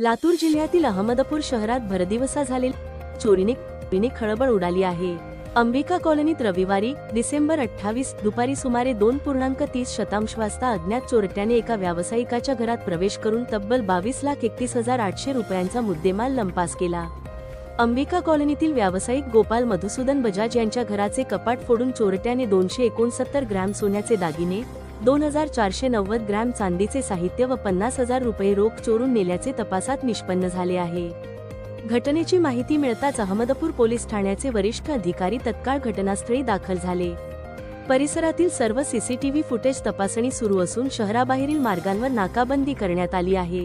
लातूर जिल्ह्यातील अहमदपूर शहरात भरदिवसा झालेली चोरीने चोरीने खळबळ उडाली आहे. अंबिका कॉलनीत रविवारी डिसेंबर अठ्ठावीस दुपारी सुमारे दोन पूर्णांक तीस शतांश वाजता अज्ञात चोरट्याने एका व्यावसायिकाच्या घरात प्रवेश करून तब्बल बावीस लाख एकतीस हजार आठशे रुपयांचा मुद्देमाल लंपास केला. अंबिका कॉलनीतील व्यावसायिक गोपाल मधुसूदन बजाज यांच्या घराचे कपाट फोडून चोरट्याने दोनशे एकोणसत्तर ग्रॅम सोन्याचे दागिने दोन हजार चारशे नव्वद ग्रॅम चांदीचे साहित्य व पन्नास हजार रुपये रोख चोरून नेल्याचे तपासात निष्पन्न झाले आहे. घटनेची माहिती मिळताच अहमदपूर पोलीस ठाण्याचे वरिष्ठ अधिकारी तत्काळ घटनास्थळी दाखल झाले. परिसरातील सर्व सीसीटीव्ही फुटेज तपासणी सुरू असून शहराबाहेरील मार्गांवर नाकाबंदी करण्यात आली आहे.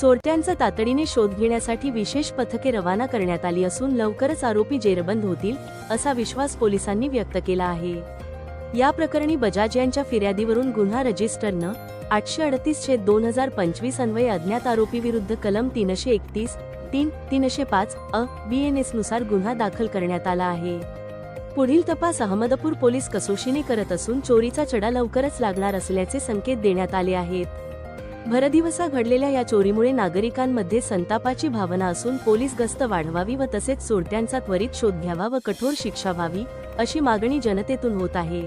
चोरट्यांचा तातडीने शोध घेण्यासाठी विशेष पथके रवाना करण्यात आली असून लवकरच आरोपी जेरबंद होतील असा विश्वास पोलिसांनी व्यक्त केला आहे. या प्रकरणी बजाज यांच्या फिर्यादीवरून गुन्हा रजिस्टरनं आठशे अडतीस छे दोन हजार पंचवीस अन्वये अज्ञात आरोपी विरुद्ध कलम तीनशे एकतीस तीन तीनशे पाच अ बी एननुसार गुन्हा दाखल करण्यात आला आहे. पुढील तपास अहमदपूर पोलीस कसोशीने करत असून चोरीचा चढा लवकरच लागणार असल्याचे संकेत देण्यात आले आहेत. भरदिवसा घडलेल्या या चोरीमुळे नागरिकांमध्ये संतापाची भावना असून पोलीस गस्त वाढवावी व तसेच चोरट्यांचा त्वरित शोध घ्यावा व कठोर शिक्षा व्हावी अशी मागणी जनतेतून होत आहे.